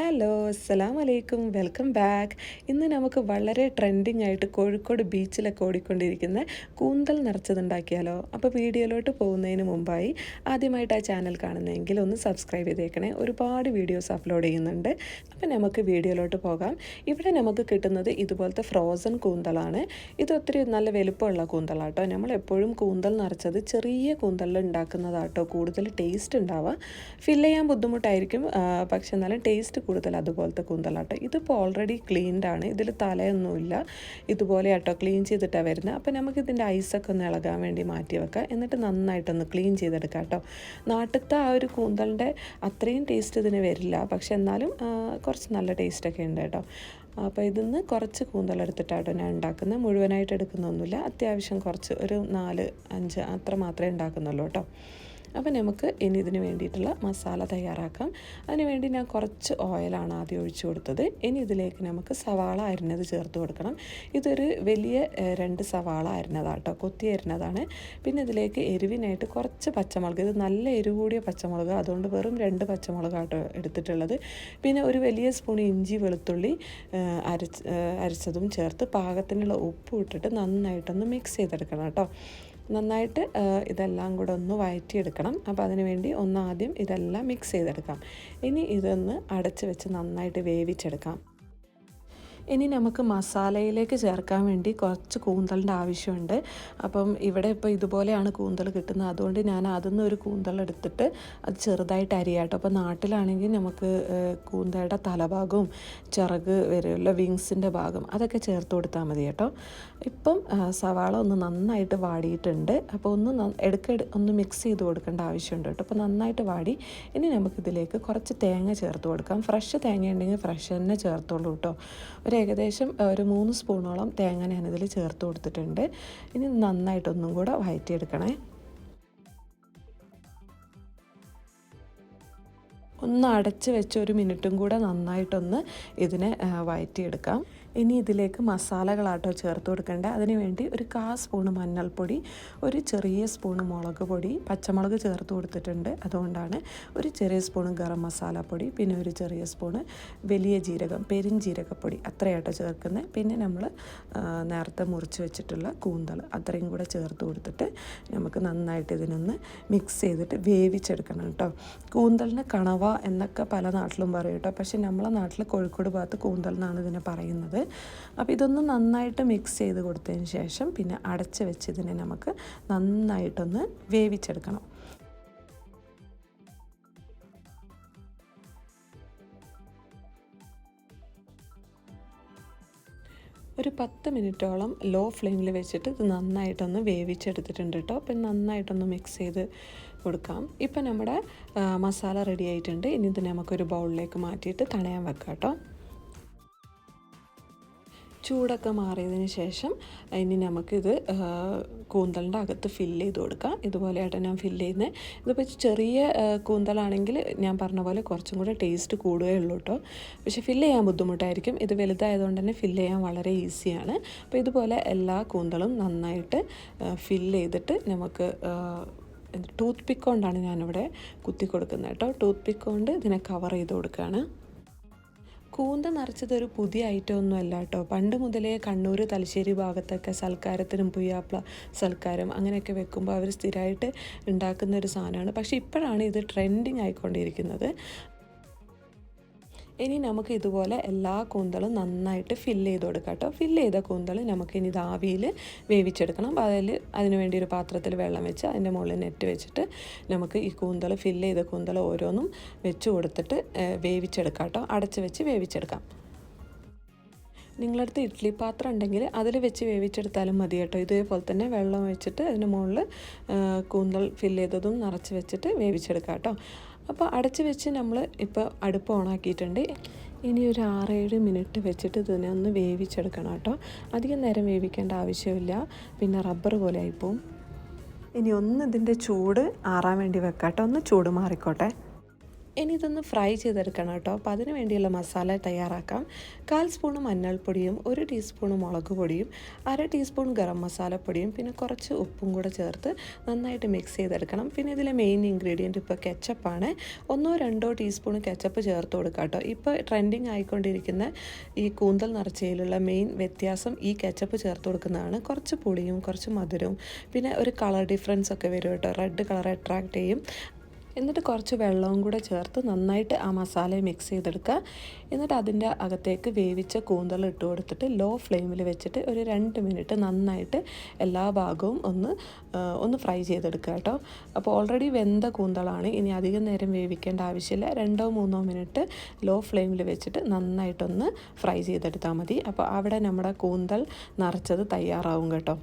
Hello അസ്സലാം വലൈക്കും welcome back. ഇന്ന് നമുക്ക് വളരെ ട്രെൻഡിങ് ആയിട്ട് കോഴിക്കോട് ബീച്ചിലൊക്കെ ഓടിക്കൊണ്ടിരിക്കുന്ന കൂന്തൽ നിറച്ചതുണ്ടാക്കിയാലോ? അപ്പോൾ വീഡിയോയിലോട്ട് പോകുന്നതിന് മുമ്പായി ആദ്യമായിട്ട് ആ ചാനൽ കാണുന്നതെങ്കിൽ ഒന്ന് സബ്സ്ക്രൈബ് ചെയ്തേക്കണേ. ഒരുപാട് വീഡിയോസ് അപ്ലോഡ് ചെയ്യുന്നുണ്ട്. അപ്പോൾ നമുക്ക് വീഡിയോയിലോട്ട് പോകാം. ഇവിടെ നമുക്ക് കിട്ടുന്നത് ഇതുപോലത്തെ ഫ്രോസൺ കൂന്തലാണ്. ഇത് ഒത്തിരി നല്ല വലുപ്പമുള്ള കൂന്തലാട്ടോ. നമ്മൾ എപ്പോഴും കൂന്തൽ നിറച്ചത് ചെറിയ കൂന്തലിൽ ഉണ്ടാക്കുന്നതാട്ടോ. കൂടുതൽ ടേസ്റ്റ് ഉണ്ടാവുക. ഫില്ല് ചെയ്യാൻ ബുദ്ധിമുട്ടായിരിക്കും. പക്ഷെ എന്നാലും ടേസ്റ്റ് കൂടുതൽ അതുപോലത്തെ കൂന്തലാട്ടോ ഇതിപ്പോൾ ഓൾറെഡി ക്ലീൻഡ് ആണ്. ഇതിൽ തലയൊന്നുമില്ല. ഇതുപോലെ ആട്ടോ ക്ലീൻ ചെയ്തിട്ടാണ് വരുന്നത് അപ്പോൾ നമുക്ക് ഇതിന്റെ ഐസൊക്കെ ഒന്ന് ഇളകാൻ വേണ്ടി മാറ്റി വെക്കാം. എന്നിട്ട് നന്നായിട്ടൊന്ന് ക്ലീൻ ചെയ്തെടുക്കാം കേട്ടോ നാട്ടിലത്തെ ആ ഒരു കൂന്തലിന്റെ അത്രയും ടേസ്റ്റ് ഇതിന് വരില്ല. പക്ഷെ എന്നാലും കുറച്ച് നല്ല ടേസ്റ്റൊക്കെ ഉണ്ട് കേട്ടോ അപ്പോൾ ഇതിന്ന് കുറച്ച് കൂന്തലെടുത്തിട്ടാട്ടോ ഞാൻ ഉണ്ടാക്കുന്നത് മുഴുവനായിട്ട് എടുക്കുന്നൊന്നുമില്ല. അത്യാവശ്യം കുറച്ച് ഒരു നാല് അഞ്ച് അത്ര മാത്രമേ ഉണ്ടാക്കുന്നുള്ളൂ കേട്ടോ അപ്പോൾ നമുക്ക് ഇനി ഇതിന് വേണ്ടിയിട്ടുള്ള മസാല തയ്യാറാക്കാം. അതിന് വേണ്ടി ഞാൻ കുറച്ച് ഓയിലാണ് ആദ്യം ഒഴിച്ചു കൊടുത്തത്. ഇനി ഇതിലേക്ക് നമുക്ക് സവാള അരിഞ്ഞത് ചേർത്ത് കൊടുക്കണം. ഇതൊരു വലിയ രണ്ട് സവാള അരിഞ്ഞതാട്ടോ കൊത്തി അരിഞ്ഞതാണ്. പിന്നെ ഇതിലേക്ക് എരിവിനായിട്ട് കുറച്ച് പച്ചമുളക് ഇത് നല്ല എരിവ് കൂടിയ പച്ചമുളക് അതുകൊണ്ട് വെറും രണ്ട് പച്ചമുളകാട്ടോ എടുത്തിട്ടുള്ളത്. പിന്നെ ഒരു വലിയ സ്പൂൺ ഇഞ്ചി വെളുത്തുള്ളി അരച്ച് അരച്ചതും ചേർത്ത് പാകത്തിനുള്ള ഉപ്പ് ഇട്ടിട്ട് നന്നായിട്ടൊന്ന് മിക്സ് ചെയ്തെടുക്കണം കേട്ടോ. നന്നായിട്ട് ഇതെല്ലാം കൂടെ ഒന്ന് വഴറ്റിയെടുക്കണം അപ്പോൾ അതിന് വേണ്ടി ഒന്ന് ആദ്യം ഇതെല്ലാം മിക്സ് ചെയ്തെടുക്കാം. ഇനി ഇതൊന്ന് അടച്ച് വെച്ച് നന്നായിട്ട് വേവിച്ചെടുക്കാം. ഇനി നമുക്ക് മസാലയിലേക്ക് ചേർക്കാൻ വേണ്ടി കുറച്ച് കൂന്തലിന്റെ ആവശ്യമുണ്ട്. അപ്പം ഇവിടെ ഇപ്പോൾ ഇതുപോലെയാണ് കൂന്തൽ കിട്ടുന്നത്. അതുകൊണ്ട് ഞാൻ അതിൽ ഒരു കൂന്തൽ എടുത്തിട്ട് അത് ചെറുതായിട്ട് അരിയാട്ടോ. അപ്പോൾ നാട്ടിലാണെങ്കിൽ നമുക്ക് കൂന്തയുടെ തലഭാഗവും ചിറക് വരെയുള്ള വിങ്സിന്റെ ഭാഗം അതൊക്കെ ചേർത്ത് കൊടുത്താൽ മതി കേട്ടോ. ഇപ്പം സവാള ഒന്ന് നന്നായിട്ട് വാടിയിട്ടുണ്ട്. അപ്പോൾ ഒന്ന് എടുക്ക ഒന്ന് മിക്സ് ചെയ്ത് കൊടുക്കേണ്ട ആവശ്യമുണ്ട് കേട്ടോ. അപ്പോൾ നന്നായിട്ട് വാടി. ഇനി നമുക്കിതിലേക്ക് കുറച്ച് തേങ്ങ ചേർത്ത് കൊടുക്കാം. ഫ്രഷ് തേങ്ങ ഉണ്ടെങ്കിൽ ഫ്രഷ് തന്നെ ചേർത്തോളൂ കേട്ടോ. ഒരു ഏകദേശം ഒരു മൂന്ന് സ്പൂണോളം തേങ്ങ ഞാനിതിൽ ചേർത്ത് കൊടുത്തിട്ടുണ്ട്. ഇനി നന്നായിട്ടൊന്നും കൂടെ വഴറ്റിയെടുക്കണേ ഒന്ന് അടച്ച് വെച്ച് ഒരു മിനിറ്റും കൂടെ നന്നായിട്ടൊന്ന് ഇതിനെ വഴറ്റിയെടുക്കാം ഇനി ഇതിലേക്ക് മസാലകളാട്ടോ ചേർത്ത് കൊടുക്കേണ്ടത് അതിന് വേണ്ടി ഒരു കാ സ്പൂണ് മഞ്ഞൾപ്പൊടി ഒരു ചെറിയ സ്പൂണ് മുളക് പൊടി പച്ചമുളക് ചേർത്ത് കൊടുത്തിട്ടുണ്ട്. അതുകൊണ്ടാണ് ഒരു ചെറിയ സ്പൂണ് ഗരം മസാലപ്പൊടി പിന്നെ ഒരു ചെറിയ സ്പൂണ് വലിയ ജീരകം പെരിഞ്ജീരകപ്പൊടി അത്രയാട്ടോ ചേർക്കുന്നത്. പിന്നെ നമ്മൾ നേരത്തെ മുറിച്ച് വെച്ചിട്ടുള്ള കൂന്തൽ അത്രയും കൂടെ ചേർത്ത് കൊടുത്തിട്ട് നമുക്ക് നന്നായിട്ട് ഇതിനൊന്ന് മിക്സ് ചെയ്തിട്ട് വേവിച്ചെടുക്കണം കേട്ടോ. കൂന്തലിന് കണവ എന്നൊക്കെ പല നാട്ടിലും പറയും കേട്ടോ. പക്ഷേ നമ്മളെ നാട്ടിൽ കോഴിക്കോട് ഭാഗത്ത് കൂന്തൽ എന്നാണ് ഇതിനെ പറയുന്നത്. അപ്പോൾ ഇതൊന്ന് നന്നായിട്ട് മിക്സ് ചെയ്ത് കൊടുത്തതിന് ശേഷം പിന്നെ അടച്ച് വെച്ച് ഇതിനെ നമുക്ക് നന്നായിട്ടൊന്ന് വേവിച്ചെടുക്കണം. ഒരു പത്ത് മിനിറ്റോളം ലോ ഫ്ലെയിമിൽ വെച്ചിട്ട് ഇത് നന്നായിട്ടൊന്ന് വേവിച്ചെടുത്തിട്ടുണ്ട് കേട്ടോ. അപ്പം നന്നായിട്ടൊന്ന് മിക്സ് ചെയ്ത് കൊടുക്കാം. ഇപ്പം നമ്മുടെ മസാല റെഡി ആയിട്ടുണ്ട്. ഇനി ഇത് നമുക്കൊരു ബൗളിലേക്ക് മാറ്റിയിട്ട് തണയാൻ വെക്കാം കേട്ടോ. ചൂടൊക്കെ മാറിയതിന് ശേഷം ഇനി നമുക്കിത് കൂന്തലിന്റെ അകത്ത് ഫില്ല് ചെയ്ത് കൊടുക്കാം. ഇതുപോലെയായിട്ട് ഞാൻ ഫില്ല് ചെയ്യുന്നത് ഇതിപ്പോൾ ചെറിയ കൂന്തലാണെങ്കിൽ ഞാൻ പറഞ്ഞ പോലെ കുറച്ചും കൂടെ ടേസ്റ്റ് കൂടുകയേ ഉള്ളൂ കേട്ടോ പക്ഷേ ഫില്ല് ചെയ്യാൻ ബുദ്ധിമുട്ടായിരിക്കും. ഇത് വലുതായതുകൊണ്ട് തന്നെ ഫില്ല് ചെയ്യാൻ വളരെ ഈസിയാണ് അപ്പോൾ ഇതുപോലെ എല്ലാ കൂന്തളും നന്നായിട്ട് ഫില്ല് ചെയ്തിട്ട് നമുക്ക് ടൂത്ത് പിക്ക് കൊണ്ടാണ് ഞാനിവിടെ കുത്തി കൊടുക്കുന്നത് കേട്ടോ ടൂത്ത് പിക്ക് കൊണ്ട് ഇതിനെ കവർ ചെയ്ത് കൊടുക്കുകയാണ് കൂന്ത നിറച്ചത് ഒരു പുതിയ ഐറ്റം ഒന്നും അല്ല കേട്ടോ. പണ്ട് മുതലേ കണ്ണൂർ തലശ്ശേരി ഭാഗത്തൊക്കെ സൽക്കാരത്തിനും പുയ്യാപ്ല സൽക്കാരം അങ്ങനെയൊക്കെ വെക്കുമ്പോൾ അവർ സ്ഥിരമായിട്ട് ഉണ്ടാക്കുന്ന ഒരു സാധനമാണ്. പക്ഷേ ഇപ്പോഴാണ് ഇത് ട്രെൻഡിങ് ആയിക്കൊണ്ടിരിക്കുന്നത്. ഇനി നമുക്ക് ഇതുപോലെ എല്ലാ കൂന്തളും നന്നായിട്ട് ഫില്ല് ചെയ്ത് കൊടുക്കാം കേട്ടോ ഫില്ല് ചെയ്ത കൂന്തൾ നമുക്ക് ഇനി ദാവിയിൽ വേവിച്ചെടുക്കണം. അതിൽ അതിന് വേണ്ടി ഒരു പാത്രത്തിൽ വെള്ളം വെച്ച് അതിന്റെ മുകളിൽ നെറ്റ് വെച്ചിട്ട് നമുക്ക് ഈ കൂന്തൾ ഫില്ല് ചെയ്ത കൂന്തൾ ഓരോന്നും വെച്ച് കൊടുത്തിട്ട് വേവിച്ചെടുക്കാം കേട്ടോ അടച്ച് വെച്ച് വേവിച്ചെടുക്കാം. നിങ്ങളടുത്ത് ഇഡ്ഡലി പാത്രം ഉണ്ടെങ്കിൽ അതിൽ വെച്ച് വേവിച്ചെടുത്താലും മതി കേട്ടോ. ഇതേപോലെ തന്നെ വെള്ളം വെച്ചിട്ട് അതിന് മുകളിൽ കൂന്തൽ ഫില്ല് ചെയ്തതും നിറച്ച് വെച്ചിട്ട് വേവിച്ചെടുക്കാം കേട്ടോ അപ്പോൾ അടച്ച് വെച്ച് നമ്മൾ ഇപ്പോൾ അടുപ്പ് ഓണാക്കിയിട്ടുണ്ട് ഇനി ഒരു ആറേഴ് മിനിറ്റ് വെച്ചിട്ട് ഇതിനെ ഒന്ന് വേവിച്ചെടുക്കണം കേട്ടോ. അധികം നേരം വേവിക്കേണ്ട ആവശ്യമില്ല. പിന്നെ റബ്ബർ പോലെ ആയിപ്പോവും. ഇനി ഒന്ന് ഇതിന്റെ ചൂട് ആറാൻ വേണ്ടി വെക്കാം കേട്ടോ. ഒന്ന് ചൂട് മാറിക്കോട്ടെ. ഇനി ഇതൊന്ന് ഫ്രൈ ചെയ്തെടുക്കണം കേട്ടോ. അപ്പോൾ അതിന് വേണ്ടിയുള്ള മസാല തയ്യാറാക്കാം. കാൽ സ്പൂൺ മഞ്ഞൾപ്പൊടിയും ഒരു ടീസ്പൂൺ മുളക് പൊടിയും അര ടീസ്പൂൺ ഗരം മസാലപ്പൊടിയും പിന്നെ കുറച്ച് ഉപ്പും കൂടെ ചേർത്ത് നന്നായിട്ട് മിക്സ് ചെയ്തെടുക്കണം. പിന്നെ ഇതിലെ മെയിൻ ഇൻഗ്രീഡിയന്റ് ഇപ്പോൾ കെച്ചപ്പാണ് ഒന്നോ രണ്ടോ ടീസ്പൂൺ കെച്ചപ്പ് ചേർത്ത് കൊടുക്കുക കേട്ടോ. ഇപ്പോൾ ട്രെൻഡിങ് ആയിക്കൊണ്ടിരിക്കുന്ന ഈ കൂന്തൽ നിറച്ചയിലുള്ള മെയിൻ വ്യത്യാസം ഈ കെച്ചപ്പ് ചേർത്ത് കൊടുക്കുന്നതാണ്. കുറച്ച് പുളിയും കുറച്ച് മധുരവും പിന്നെ ഒരു കളർ ഡിഫറൻസ് ഒക്കെ വരും കേട്ടോ. റെഡ് കളർ അട്രാക്റ്റ് ചെയ്യും. എന്നിട്ട് കുറച്ച് വെള്ളവും കൂടെ ചേർത്ത് നന്നായിട്ട് ആ മസാല മിക്സ് ചെയ്തെടുക്കുക. എന്നിട്ട് അതിന്റെ അകത്തേക്ക് വേവിച്ച കൂന്തൽ ഇട്ട് കൊടുത്തിട്ട് ലോ ഫ്ലെയിമിൽ വെച്ചിട്ട് ഒരു രണ്ട് മിനിറ്റ് നന്നായിട്ട് എല്ലാ ഭാഗവും ഒന്ന് ഒന്ന് ഫ്രൈ ചെയ്തെടുക്കുക കേട്ടോ. അപ്പോൾ ഓൾറെഡി വെന്ത കൂന്തളാണ്. ഇനി അധികം നേരം വേവിക്കേണ്ട ആവശ്യമില്ല. രണ്ടോ മൂന്നോ മിനിറ്റ് ലോ ഫ്ലെയിമിൽ വെച്ചിട്ട് നന്നായിട്ടൊന്ന് ഫ്രൈ ചെയ്തെടുത്താൽ മതി. അപ്പോൾ അവിടെ നമ്മുടെ കൂന്തൽ നിറച്ചത് തയ്യാറാവും കേട്ടോ.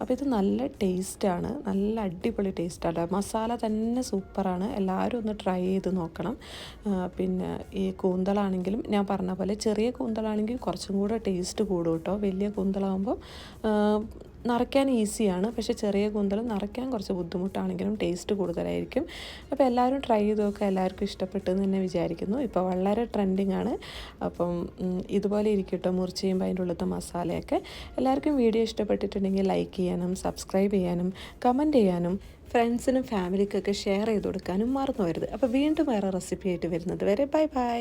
അപ്പോൾ ഇത് നല്ല ടേസ്റ്റാണ് നല്ല അടിപൊളി ടേസ്റ്റാണ് മസാല തന്നെ സൂപ്പറാണ് എല്ലാവരും ഒന്ന് ട്രൈ ചെയ്ത് നോക്കണം. പിന്നെ ഈ കൂന്തളാണെങ്കിലും ഞാൻ പറഞ്ഞ പോലെ ചെറിയ കൂന്തളാണെങ്കിൽ കുറച്ചും കൂടെ ടേസ്റ്റ് കൂടും കേട്ടോ വലിയ കൂന്തളാകുമ്പോൾ നിറയ്ക്കാൻ ഈസിയാണ്. പക്ഷേ ചെറിയ കൂന്തൽ നിറയ്ക്കാൻ കുറച്ച് ബുദ്ധിമുട്ടാണെങ്കിലും ടേസ്റ്റ് കൂടുതലായിരിക്കും. അപ്പോൾ എല്ലാവരും ട്രൈ ചെയ്ത് നോക്കുക എല്ലാവർക്കും ഇഷ്ടപ്പെട്ടു എന്ന് തന്നെ വിചാരിക്കുന്നു. ഇപ്പോൾ വളരെ ട്രെൻഡിങ് ആണ്. അപ്പം ഇതുപോലെ ഇരിക്കട്ടോ. മുറിച്ച് ചെയ്യുമ്പോൾ അതിന്റെ ഉള്ളത്തെ മസാലയൊക്കെ. എല്ലാവർക്കും വീഡിയോ ഇഷ്ടപ്പെട്ടിട്ടുണ്ടെങ്കിൽ ലൈക്ക് ചെയ്യാനും സബ്സ്ക്രൈബ് ചെയ്യാനും കമന്റ് ചെയ്യാനും ഫ്രണ്ട്സിനും ഫാമിലിക്കൊക്കെ ഷെയർ ചെയ്ത് കൊടുക്കാനും മറന്നു വരുത് അപ്പോൾ വീണ്ടും വേറെ റെസിപ്പി ആയിട്ട് വരുന്നത് വരെ. Bye bye